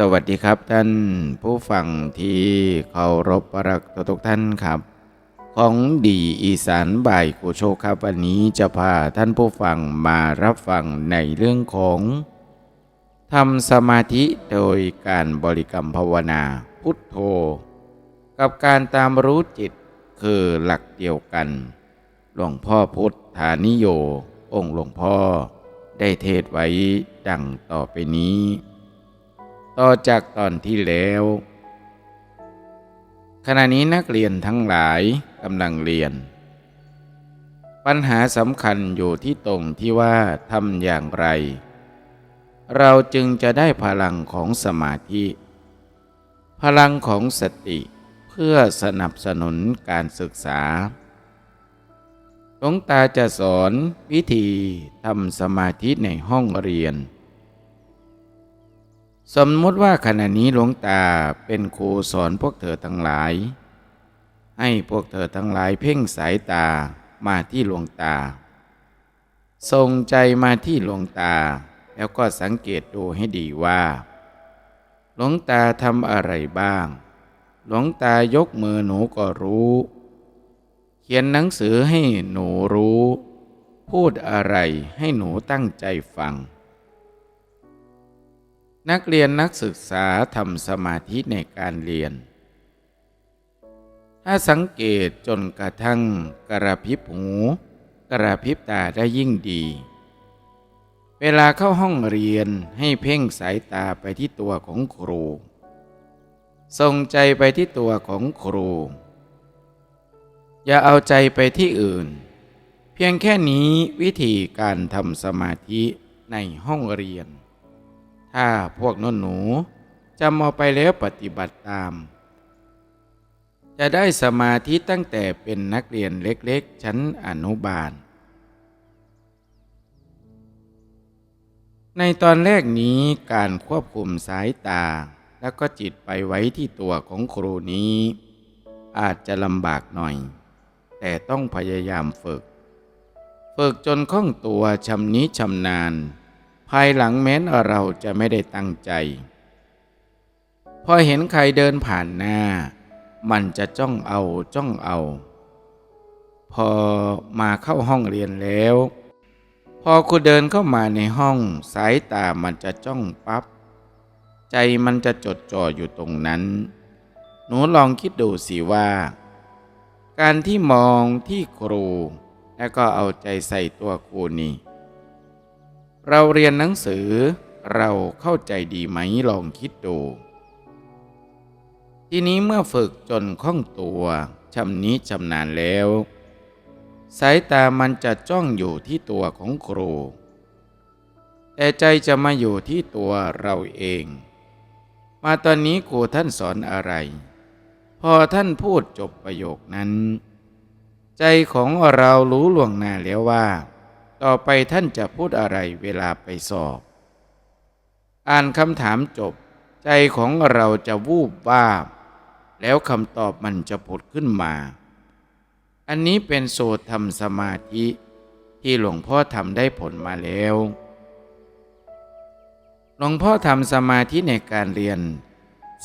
สวัสดีครับท่านผู้ฟังที่เคารพรักทุกท่านครับ ของดีอีสานบ่ายกูโชคครับวันนี้จะพาท่านผู้ฟังมารับฟังในเรื่องของทำสมาธิโดยการบริกรรมภาวนาพุทโธ กับการตามรู้จิตคือหลักเดียวกัน หลวงพ่อพุทธานิโย องค์หลวงพ่อได้เทศไว้ดังต่อไปนี้ ต่อจากตอนที่แล้ว ขณะนี้นักเรียนทั้งหลายกำลังเรียน ปัญหาสำคัญอยู่ที่ตรงที่ว่าทำอย่างไร เราจึงจะได้พลังของสมาธิ พลังของสติเพื่อสนับสนุนการศึกษาหลวงตาจะสอนวิธีทำสมาธิในห้องเรียน สมมติว่าขณะนี้หลวงตาเป็นครูสอนพวกเธอทั้งหลาย ให้พวกเธอทั้งหลายเพ่งสายตามาที่หลวงตาส่งใจมาที่หลวงตา แล้วก็สังเกตดูให้ดีว่า หลวงตาทำอะไรบ้าง หลวงตายกมือหนูก็รู้ เขียนหนังสือให้หนูรู้ พูดอะไรให้หนูตั้งใจฟัง นักเรียนนักศึกษาทำสมาธิในการเรียน ถ้าสังเกตจนกระทั่งกระพริบหูกระพริบตาได้ยิ่งดี เวลาเข้าห้องเรียนให้เพ่งสายตาไปที่ตัวของครู ส่งใจไปที่ตัวของครู อย่าเอาใจไปที่อื่น เพียงแค่นี้วิธีการทำสมาธิในห้องเรียน ถ้าพวกน้นหนูจำเอาไปแล้วปฏิบัติตาม จะได้สมาธิตั้งแต่เป็นนักเรียนเล็กๆ ชั้นอนุบาล ในตอนแรกนี้การควบคุมสายตาแล้วก็จิตไปไว้ที่ตัวของครูนี้ อาจจะลำบากหน่อย แต่ต้องพยายามฝึก ฝึกจนคล่องตัวชำนิชำนาญ ภายหลังแม้นเราจะไม่ได้ตั้งใจ พอเห็นใครเดินผ่านหน้า มันจะจ้องเอาจ้องเอา พอมาเข้าห้องเรียนแล้ว พอคุณเดินเข้ามาในห้องสายตามันจะจ้องปับ๊บใจมันจะจดจ่ออยู่ตรงนั้น หนูลองคิดดูสิว่า การที่มองที่ครู แล้วก็เอาใจใส่ตัวครูนี่ เราเรียนหนังสือเราเข้าใจดีไหมลองคิดดู ทีนี้เมื่อฝึกจนคล่องตัวชำนี้ชำนาญแล้ว สายตามันจะจ้องอยู่ที่ตัวของครู แต่ใจจะมาอยู่ที่ตัวเราเอง มาตอนนี้ครูท่านสอนอะไร พอท่านพูดจบประโยคนั้น ใจของเรารู้ล่วงหน้าแล้วว่า ต่อไปท่านจะพูดอะไรเวลาไปสอบ อ่านคำถามจบ ใจของเราจะวูบว่าแล้วคำตอบมันจะผุดขึ้นมา อันนี้เป็นโสตทำสมาธิ ที่หลวงพ่อทำได้ผลมาแล้ว หลวงพ่อทำสมาธิในการเรียน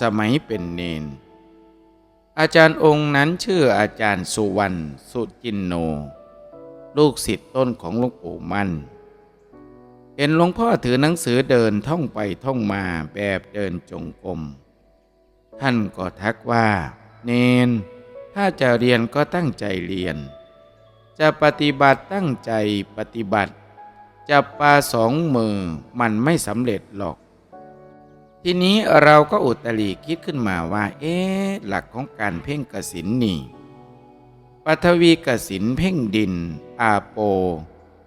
สมัยเป็นเนน อาจารย์องค์นั้นชื่ออาจารย์สุวรรณสุจินโน ลูกศิษย์ต้นของหลวงปู่มั่น เห็นหลวงพ่อถือหนังสือเดินท่องไปท่องมาแบบเดินจงกรม ท่านก็ทักว่า เนน ถ้าจะเรียนก็ตั้งใจเรียน จะปฏิบัติตั้งใจปฏิบัติจับปาสองมือมันไม่สำเร็จหรอก ทีนี้เราก็อุตรีคิดขึ้นมาว่า เอ๊หลักของการเพ่งกสินนี่ ปัทวีกสินเพ่งดิน อาโป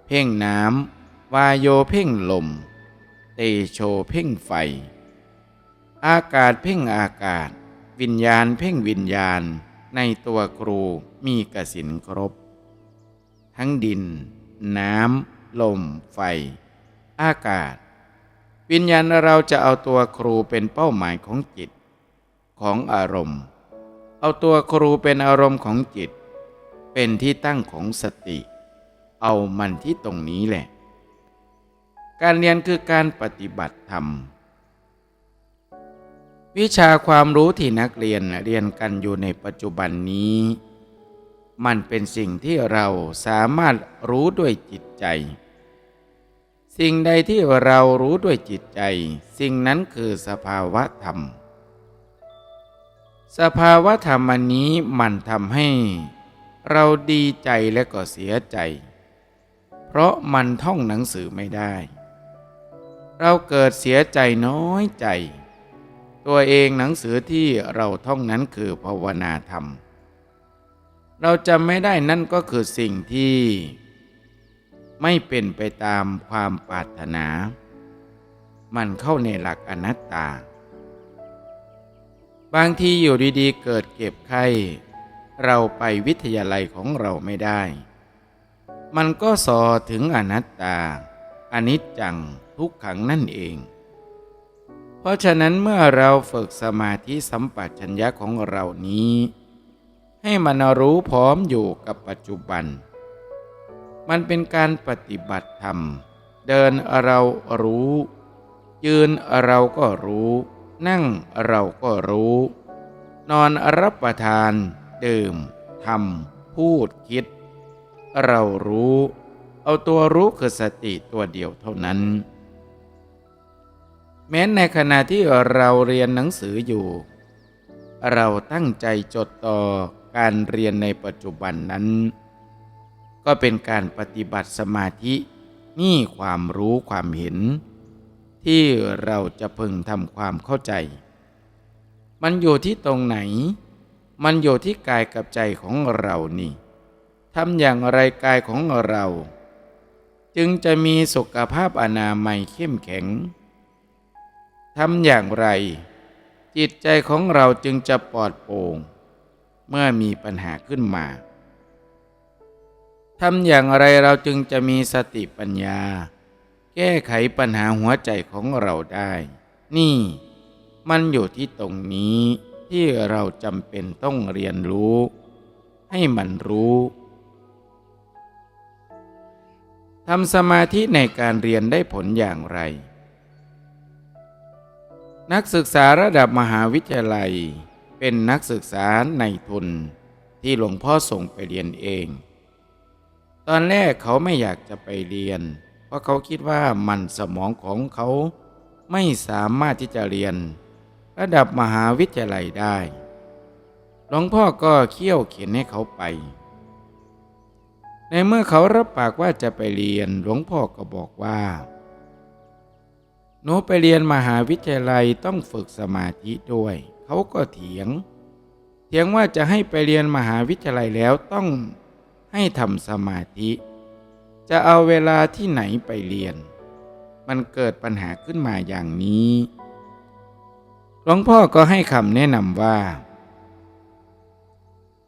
เพ่งน้ำ วายโยเพ่งลม เตโชเพ่งไฟ อากาศเพ่งอากาศ วิญญาณเพ่งวิญญาณ ในตัวครูมีกสินครบ ทั้งดิน น้ำ ลม ไฟ อากาศ วิญญาณเราจะเอาตัวครูเป็นเป้าหมายของจิต ของอารมณ์ เอาตัวครูเป็นอารมณ์ของจิต เป็นที่ตั้งของสติ เอามันที่ตรงนี้แหละ การเรียนคือการปฏิบัติธรรม วิชาความรู้ที่นักเรียนเรียนกันอยู่ในปัจจุบันนี้ มันเป็นสิ่งที่เราสามารถรู้ด้วยจิตใจ สิ่งใดที่เรารู้ด้วยจิตใจ สิ่งนั้นคือสภาวะธรรม สภาวะธรรมอันนี้มันทำให้ เราดีใจและก็เสียใจ เพราะมันท่องหนังสือไม่ได้ เราเกิดเสียใจน้อยใจ ตัวเองหนังสือที่เราท่องนั้นคือภาวนาธรรม เราจำไม่ได้นั่นก็คือสิ่งที่ ไม่เป็นไปตามความปรารถนา มันเข้าในหลักอนัตตา บางทีอยู่ดีๆ เกิดเก็บไข้ เราไปวิทยาลัยของเราไม่ได้ มันก็สอถึงอนัตตา อนิจจังทุกขังนั่นเอง เพราะฉะนั้นเมื่อเราฝึกสมาธิสัมปชัญญะของเรานี้ ให้มันรู้พร้อมอยู่กับปัจจุบัน มันเป็นการปฏิบัติธรรม เดินเรารู้ ยืนเราก็รู้ นั่งเราก็รู้ นอนรับประทาน ดื่มทำพูดคิด เรารู้ เอาตัวรู้คือสติตัวเดียวเท่านั้น แม้ในขณะที่เราเรียนหนังสืออยู่ เราตั้งใจจดต่อการเรียนในปัจจุบันนั้น ก็เป็นการปฏิบัติสมาธินี่ความรู้ความเห็น ที่เราจะพึงทำความเข้าใจ มันอยู่ที่ตรงไหน มันอยู่ที่กายกับใจของเรานี่ทำอย่างไรกายของเรา จึงจะมีสุขภาพอนามัยเข้มแข็งทำอย่างไร จิตใจของเราจึงจะปลอดโปร่งเมื่อมีปัญหาขึ้นมาทำอย่างไรเราจึงจะมีสติปัญญา แก้ไขปัญหาหัวใจของเราได้ นี่ มันอยู่ที่ตรงนี้ ที่เราจำเป็นต้องเรียนรู้ ให้มันรู้ทำสมาธิในการเรียนได้ผลอย่างไร นักศึกษาระดับมหาวิทยาลัย เป็นนักศึกษาในทุนที่หลวงพ่อส่งไปเรียนเอง ตอนแรกเขาไม่อยากจะไปเรียน เพราะเขาคิดว่ามันสมองของเขาไม่สามารถที่จะเรียน ระดับมหาวิทยาลัยได้หลวงพ่อก็เคี่ยวเข็นให้เขาไป ในเมื่อเขารับปากว่าจะไปเรียนหลวงพ่อก็บอกว่าหนูไปเรียนมหาวิทยาลัยต้องฝึกสมาธิด้วย เขาก็เถียง เถียงว่าจะให้ไปเรียนมหาวิทยาลัยแล้วต้องให้ทำสมาธิ จะเอาเวลาที่ไหนไปเรียน มันเกิดปัญหาขึ้นมาอย่างนี้ หลวงพ่อก็ให้คำแนะนำว่า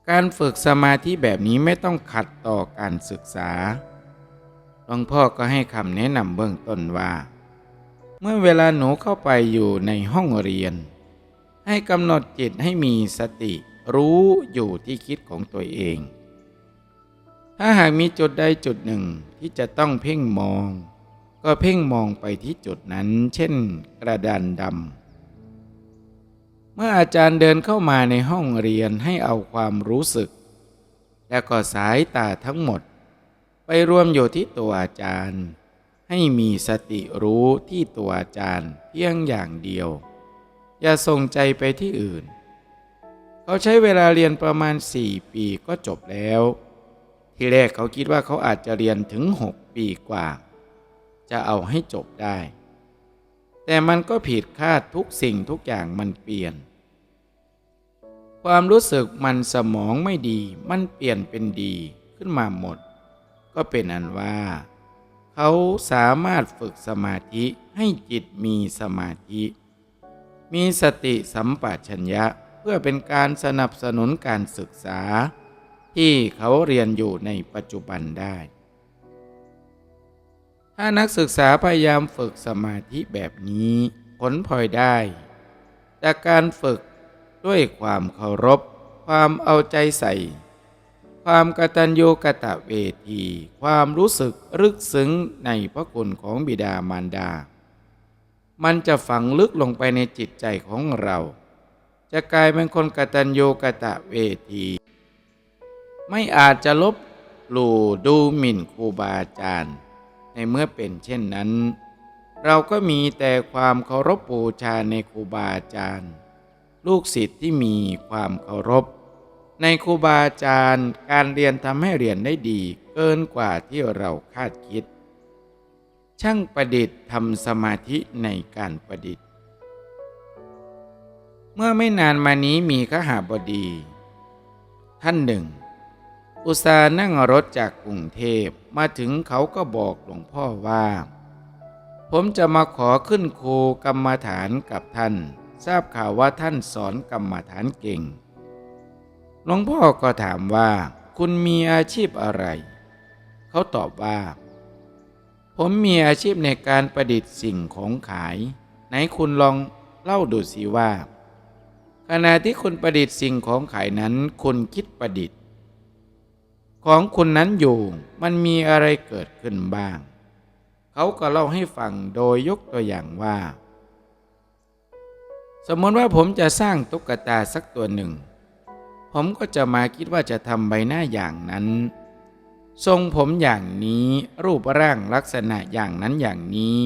การฝึกสมาธิแบบนี้ไม่ต้องขัดต่อการศึกษา หลวงพ่อก็ให้คำแนะนำเบื้องต้นว่า เมื่อเวลาหนูเข้าไปอยู่ในห้องเรียน ให้กำหนดจิตให้มีสติรู้อยู่ที่คิดของตัวเอง ถ้าหากมีจุดใดจุดหนึ่งที่จะต้องเพ่งมอง ก็เพ่งมองไปที่จุดนั้น เช่น กระดานดำ เมื่ออาจารย์เดินเข้ามาในห้องเรียนให้เอาความรู้สึก และก็สายตาทั้งหมด ไปรวมอยู่ที่ตัวอาจารย์ ให้มีสติรู้ที่ตัวอาจารย์เพียงอย่างเดียว อย่าส่งใจไปที่อื่น เขาใช้เวลาเรียนประมาณสี่ปีก็จบแล้ว ที่แรกเขาคิดว่าเขาอาจจะเรียนถึงหกปีกว่า จะเอาให้จบได้ แต่มันก็ผิดคาดทุกสิ่งทุกอย่างมันเปลี่ยน ความรู้สึกมันสมองไม่ดี มันเปลี่ยนเป็นดีขึ้นมาหมด ก็เป็นอันว่า เขาสามารถฝึกสมาธิให้จิตมีสมาธิ มีสติสัมปชัญญะเพื่อเป็นการสนับสนุนการศึกษา ที่เขาเรียนอยู่ในปัจจุบันได้ ถ้านักศึกษาพยายามฝึกสมาธิแบบนี้ผลพลอยได้ จากการฝึกด้วยความเคารพ ความเอาใจใส่ ความกตัญญูกะตะเวที ความรู้สึกรึกซึ้งในพระคุณของบิดามารดา มันจะฝังลึกลงไปในจิตใจของเรา จะกลายเป็นคนกตัญญูกะตะเวที ไม่อาจจะลบหลู่ดูหมิ่นครูบาอาจารย์ ในเมื่อเป็นเช่นนั้น เราก็มีแต่ความเคารพบูชาในครูบาอาจารย์ ลูกศิษย์ที่มีความเคารพ ในครูบาอาจารย์การเรียนทำให้เรียนได้ดีเกินกว่าที่เราคาดคิด ช่างประดิษฐ์ทำสมาธิในการประดิษฐ์ เมื่อไม่นานมานี้มีขหาบดี ท่านหนึ่ง อุตสาห์นั่งรถจากกรุงเทพมาถึงเขาก็บอกหลวงพ่อว่า ผมจะมาขอขึ้นครูกรรมฐานกับท่าน ทราบข่าวว่าท่านสอนกรรมฐานเก่ง หลวงพ่อก็ถามว่า คุณมีอาชีพอะไร เขาตอบว่า ผมมีอาชีพในการประดิษฐ์สิ่งของขาย ไหนคุณลองเล่าดูสิว่า ขณะที่คุณประดิษฐ์สิ่งของขายนั้นคุณคิดประดิษฐ ของคุณนั้นอยู่มันมีอะไรเกิดขึ้นบ้าง เขาก็เล่าให้ฟังโดยยกตัวอย่างว่า สมมติว่าผมจะสร้างตุ๊กตาสักตัวหนึ่ง ผมก็จะมาคิดว่าจะทำใบหน้าอย่างนั้น ทรงผมอย่างนี้รูปร่างลักษณะอย่างนั้นอย่างนี้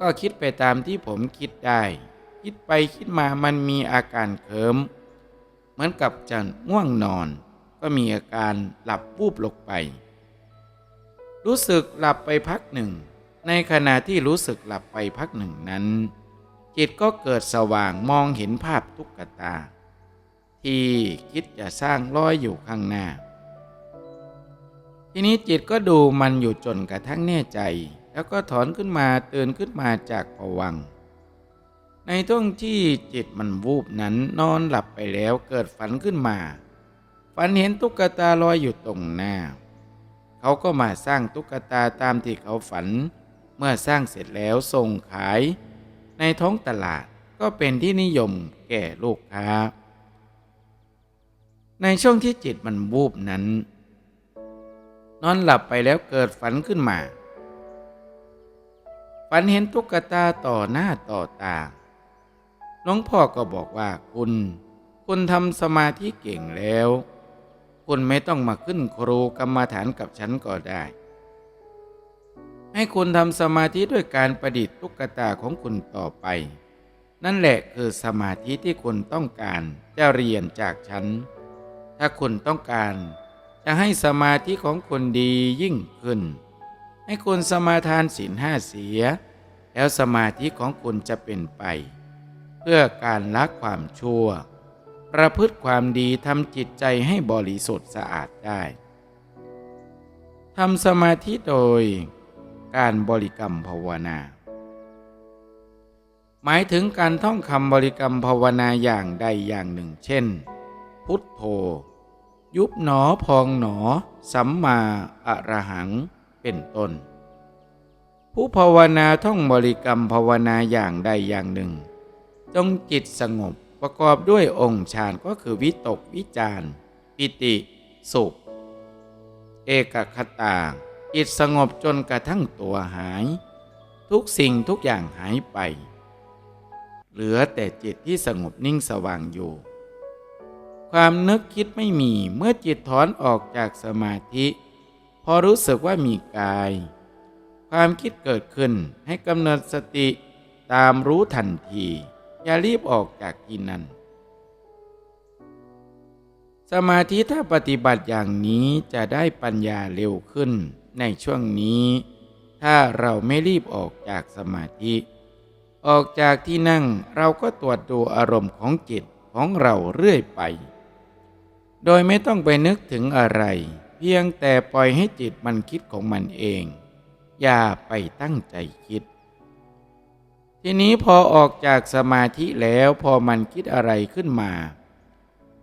ก็คิดไปตามที่ผมคิดได้ คิดไปคิดมามันมีอาการเคิมเหมือนกับจะง่วงนอน ก็มีอาการหลับวูบลงไป รู้สึกหลับไปพักหนึ่ง ในขณะที่รู้สึกหลับไปพักหนึ่งนั้น จิตก็เกิดสว่างมองเห็นภาพตุ๊กตา ที่คิดจะสร้างลอยอยู่ข้างหน้า ทีนี้จิตก็ดูมันอยู่จนกระทั่งแน่ใจ แล้วก็ถอนขึ้นมาตื่นขึ้นมาจากผวังในท่วงที่จิตมันวูบนั้นนอนหลับไปแล้วเกิดฝันขึ้นมา ฝันเห็นตุ๊กตาลอยอยู่ตรงหน้า เขาก็มาสร้างตุ๊กตาตามที่เขาฝัน เมื่อสร้างเสร็จแล้วส่งขาย ในท้องตลาดก็เป็นที่นิยมแก่ลูกค้า ในช่วงที่จิตมันวูบนั้น นอนหลับไปแล้วเกิดฝันขึ้นมา ฝันเห็นตุ๊กตาต่อหน้าต่อตาหลวงพ่อก็บอกว่าคุณ คุณทำสมาธิเก่งแล้ว คุณไม่ต้องมาขึ้นครูกรรมฐานกับฉันก็ได้ ให้คุณทำสมาธิด้วยการประดิษฐ์ตุ๊กตาของคุณต่อไป นั่นแหละคือสมาธิที่คุณต้องการจะเรียนจากฉัน ถ้าคุณต้องการจะให้สมาธิของคุณดียิ่งขึ้น ให้คุณสมาทานศีลห้าเสีย แล้วสมาธิของคุณจะเป็นไป เพื่อการละความชั่ว ประพฤติความดีทำจิตใจให้บริสุทธิ์สะอาดได้ทำสมาธิโดยการบริกรรมภาวนา หมายถึงการท่องคำบริกรรมภาวนาอย่างใดอย่างหนึ่ง เช่น พุทโธ ยุบหนอพองหนอ สัมมาอรหังเป็นต้น ผู้ภาวนาท่องบริกรรมภาวนาอย่างใดอย่างหนึ่ง จงจิตสงบ ประกอบด้วยองค์ฌานก็คือวิตกวิจารปิติสุข เอกคตาจิตสงบจนกระทั่งตัวหาย ทุกสิ่งทุกอย่างหายไป เหลือแต่จิตที่สงบนิ่งสว่างอยู่ ความนึกคิดไม่มีเมื่อจิตถอนออกจากสมาธิ พอรู้สึกว่ามีกาย ความคิดเกิดขึ้นให้กำเนิดสติตามรู้ทันที อย่ารีบออกจากที่นั่น สมาธิถ้าปฏิบัติอย่างนี้จะได้ปัญญาเร็วขึ้นในช่วงนี้ ถ้าเราไม่รีบออกจากสมาธิ ออกจากที่นั่งเราก็ตรวจดูอารมณ์ของจิตของเราเรื่อยไป โดยไม่ต้องไปนึกถึงอะไร เพียงแต่ปล่อยให้จิตมันคิดของมันเอง อย่าไปตั้งใจคิด ทีนี้พอออกจากสมาธิแล้วพอมันคิดอะไรขึ้นมา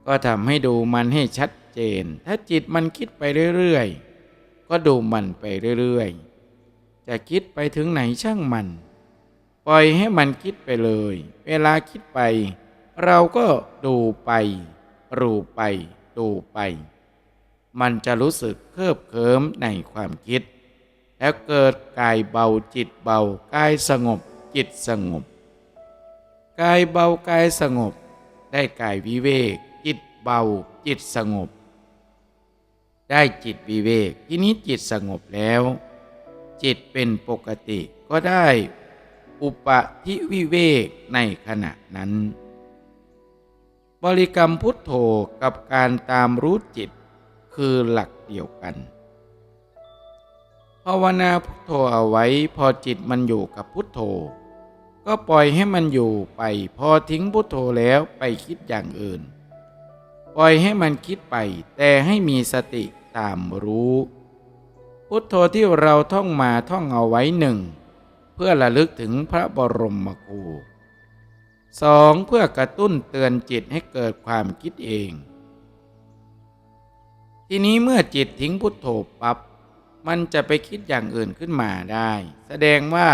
ก็ทำให้ดูมันให้ชัดเจน ถ้าจิตมันคิดไปเรื่อยๆ ก็ดูมันไปเรื่อยๆ จะคิดไปถึงไหนช่างมัน ปล่อยให้มันคิดไปเลย เวลาคิดไป เราก็ดูไป รูไป ดูไป มันจะรู้สึกเคลิบเคลิ้มในความคิด แล้วเกิดกายเบาจิตเบากายสงบ จิตสงบ กายเบากายสงบ ได้กายวิเวก จิตเบาจิตสงบ ได้จิตวิเวกทีนี้จิตสงบแล้ว จิตเป็นปกติก็ได้อุปธิวิเวกในขณะนั้น บริกรรมพุทโธกับการตามรู้จิตคือหลักเดียวกันภาวนาพุทโธเอาไว้พอจิตมันอยู่กับพุทโธ ก็ปล่อยให้มันอยู่ไปพอทิ้งพุทโธแล้วไปคิดอย่างอื่น ปล่อยให้มันคิดไป แต่ให้มีสติตามรู้ พุทโธที่เราท่องมาท่องเอาไว้หนึ่งเพื่อระลึกถึงพระบรมครูสองเพื่อกระตุ้นเตือนจิตให้เกิดความคิดเอง ทีนี้เมื่อจิตทิ้งพุทโธปับ๊บมันจะไปคิดอย่างอื่นขึ้นมาได้ แสดงว่า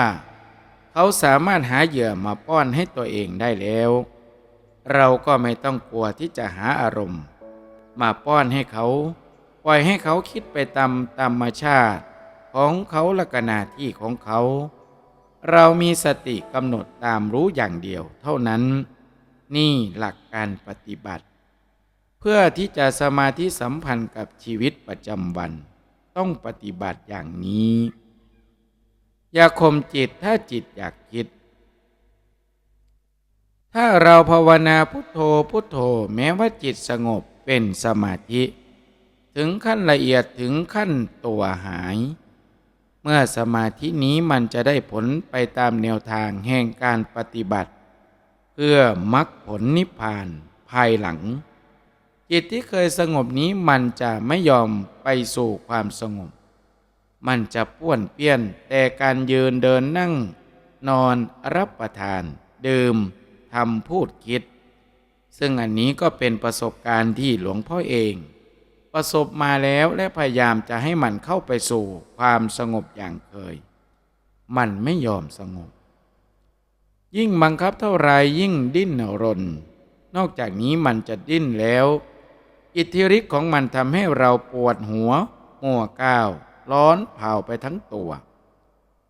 เขาสามารถหาเหยื่อมาป้อนให้ตัวเองได้แล้ว เราก็ไม่ต้องกลัวที่จะหาอารมณ์ มาป้อนให้เขา ปล่อยให้เขาคิดไปตามธรรมชาติ ของเขาละกนาที่ของเขา เรามีสติกำหนดตามรู้อย่างเดียวเท่านั้น นี่หลักการปฏิบัติ เพื่อที่จะสมาธิสัมพันธ์กับชีวิตประจำวัน ต้องปฏิบัติอย่างนี้ อย่าข่มจิตถ้าจิตอยากคิด ถ้าเราภาวนาพุทโธพุทโธแม้ว่าจิตสงบเป็นสมาธิ ถึงขั้นละเอียดถึงขั้นตัวหาย เมื่อสมาธินี้มันจะได้ผลไปตามแนวทางแห่งการปฏิบัติ เพื่อมรรคผลนิพพานภายหลัง จิตที่เคยสงบนี้มันจะไม่ยอมไปสู่ความสงบ มันจะป้วนเปี้ยนแต่การยืนเดินนั่ง นอนรับประทาน ดื่มทำพูดคิด ซึ่งอันนี้ก็เป็นประสบการณ์ที่หลวงพ่อเอง ประสบมาแล้วและพยายามจะให้มันเข้าไปสู่ความสงบอย่างเคย มันไม่ยอมสงบ ยิ่งบังคับเท่าไรยิ่งดิ้นรน นอกจากนี้มันจะดิ้นแล้ว อิทธิฤทธิ์ของมันทำให้เราปวดหัวมัวก้าว ร้อนเผาไปทั้งตัว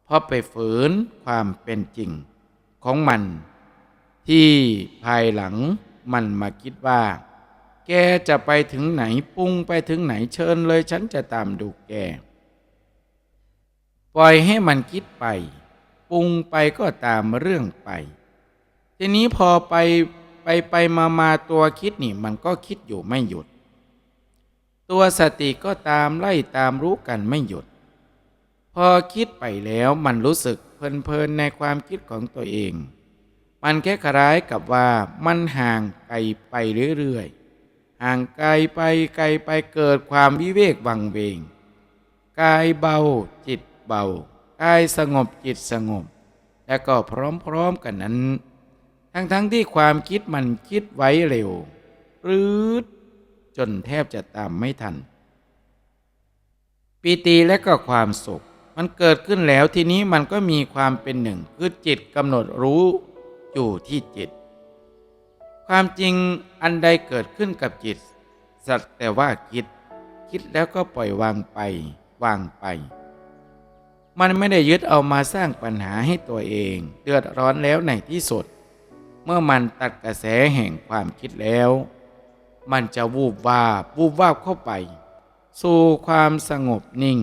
เพราะไปฝืนความเป็นจริงของมัน ที่ภายหลังมันมาคิดว่า แกจะไปถึงไหนปรุงไปถึงไหนเชิญเลยฉันจะตามดูแก ปล่อยให้มันคิดไปปรุงไปก็ตามเรื่องไป ทีนี้พอไปไปไปมามาตัวคิดนี่ มันก็คิดอยู่ไม่หยุด ตัวสติก็ตามไล่ตามรู้กันไม่หยุด พอคิดไปแล้วมันรู้สึกเพลินๆในความคิดของตัวเอง มันแค่คล้ายกับว่ามันห่างไกลไปเรื่อยๆ ห่างไกลไปไกลไปเกิดความวิเวกวังเวง กายเบาจิตเบากายสงบจิตสงบ และก็พร้อมๆกันนั้น ทั้งๆทที่ความคิดมันคิดไว้เร็วรืด จนแทบจะตามไม่ทัน ปีติและก็ความสุข มันเกิดขึ้นแล้วทีนี้มันก็มีความเป็นหนึ่งคือจิตกำหนดรู้อยู่ที่จิต ความจริงอันใดเกิดขึ้นกับจิต สัตว์แต่ว่าคิด คิดแล้วก็ปล่อยวางไป วางไป มันไม่ได้ยึดเอามาสร้างปัญหาให้ตัวเองเดือดร้อนแล้วในที่สุด เมื่อมันตัดกระแสแห่งความคิดแล้ว มันจะวูบวาบวูบวาบเข้าไป สู่ความสงบนิ่ง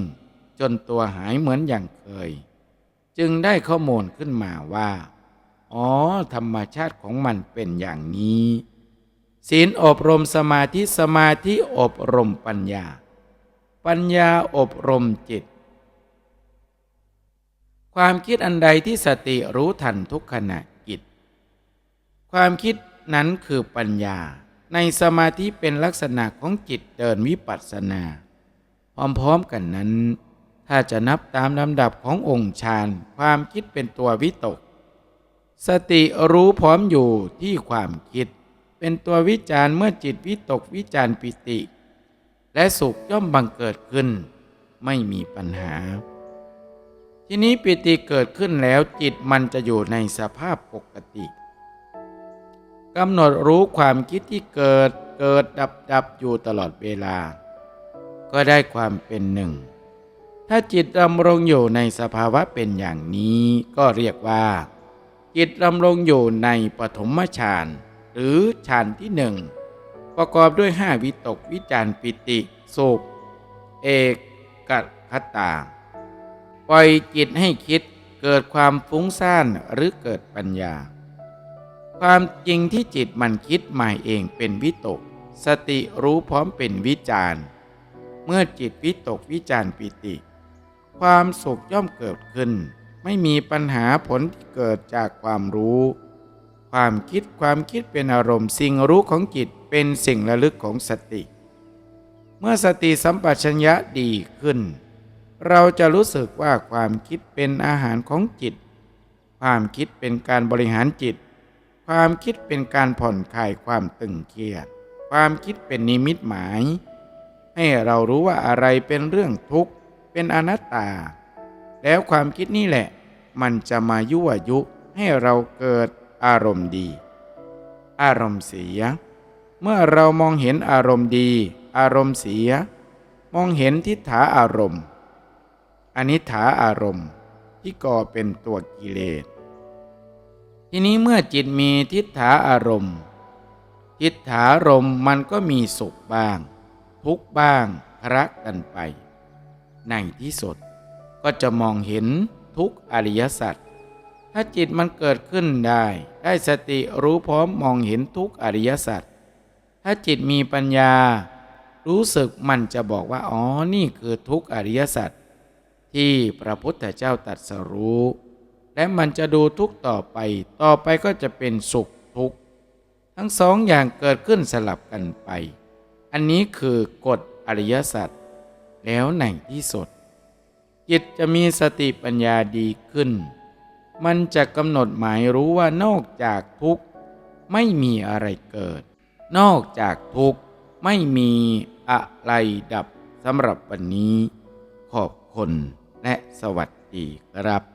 จนตัวหายเหมือนอย่างเคย จึงได้ข้อมูลขึ้นมาว่า อ๋อ ธรรมชาติของมันเป็นอย่างนี้ ศีลอบรมสมาธิสมาธิอบรมปัญญา ปัญญาอบรมจิต ความคิดอันใดที่สติรู้ทันทุกขณะกิจ ความคิดนั้นคือปัญญา ในสมาธิเป็นลักษณะของจิตเดินวิปัสสนา พร้อมๆกันนั้น ถ้าจะนับตามลำดับขององค์ฌานความคิดเป็นตัววิตก สติรู้พร้อมอยู่ที่ความคิด เป็นตัววิจารเมื่อจิตวิตกวิจารปิติ และสุขย่อมบังเกิดขึ้น ไม่มีปัญหา ทีนี้ปิติเกิดขึ้นแล้วจิตมันจะอยู่ในสภาพปกติ กำหนดรู้ความคิดที่เกิดเกิดดับดับอยู่ตลอดเวลา ก็ได้ความเป็นหนึ่ง ถ้าจิตดำรงอยู่ในสภาวะเป็นอย่างนี้ก็เรียกว่า จิตดำรงอยู่ในปฐมฌานหรือฌานที่หนึ่งประกอบด้วยห้าวิตกวิจารปิติสุขเอกกัตคตา ปล่อยจิตให้คิดเกิดความฟุ้งซ่านหรือเกิดปัญญา ความจริงที่จิตมันคิดใหม่เองเป็นวิตก สติรู้พร้อมเป็นวิจารณ์เมื่อจิตวิตกวิจารปิติ ความสุขย่อมเกิดขึ้น ไม่มีปัญหาผลที่เกิดจากความรู้ ความคิดความคิดเป็นอารมณ์สิ่งรู้ของจิตเป็นสิ่งระลึกของสติ เมื่อสติสัมปชัญญะดีขึ้น เราจะรู้สึกว่าความคิดเป็นอาหารของจิต ความคิดเป็นการบริหารจิต ความคิดเป็นการผ่อนคลายความตึงเครียด ความคิดเป็นนิมิตหมาย ให้เรารู้ว่าอะไรเป็นเรื่องทุกข์ เป็นอนัตตา แล้วความคิดนี่แหละ มันจะมายั่วยุให้เราเกิดอารมณ์ดี อารมณ์เสีย เมื่อเรามองเห็นอารมณ์ดี อารมณ์เสีย มองเห็นทิฏฐาอารมณ์อนิถาอารมณ์ที่ก่อเป็นตัวกิเลส ทีนี้เมื่อจิตมีทิฏฐาอารมณ์ ทิฏฐารมณ์มันก็มีสุขบ้าง ทุกบ้างรักกันไป ในที่สุดก็จะมองเห็นทุกอริยสัจถ้าจิตมันเกิดขึ้นได้ ได้สติรู้พร้อมมองเห็นทุกอริยสัจถ้าจิตมีปัญญา รู้สึกมันจะบอกว่า อ๋อ นี่คือทุกอริยสัจที่พระพุทธเจ้าตรัสรู้ และมันจะดูทุกต่อไป ต่อไปก็จะเป็นสุขทุกข์ ทั้งสองอย่างเกิดขึ้นสลับกันไป อันนี้คือกฎอริยสัจแล้วในที่สุด จิตจะมีสติปัญญาดีขึ้น มันจะกำหนดหมายรู้ว่านอกจากทุกข์ไม่มีอะไรเกิด นอกจากทุกข์ไม่มีอะไรดับสำหรับวันนี้ ขอบคุณและสวัสดีครับ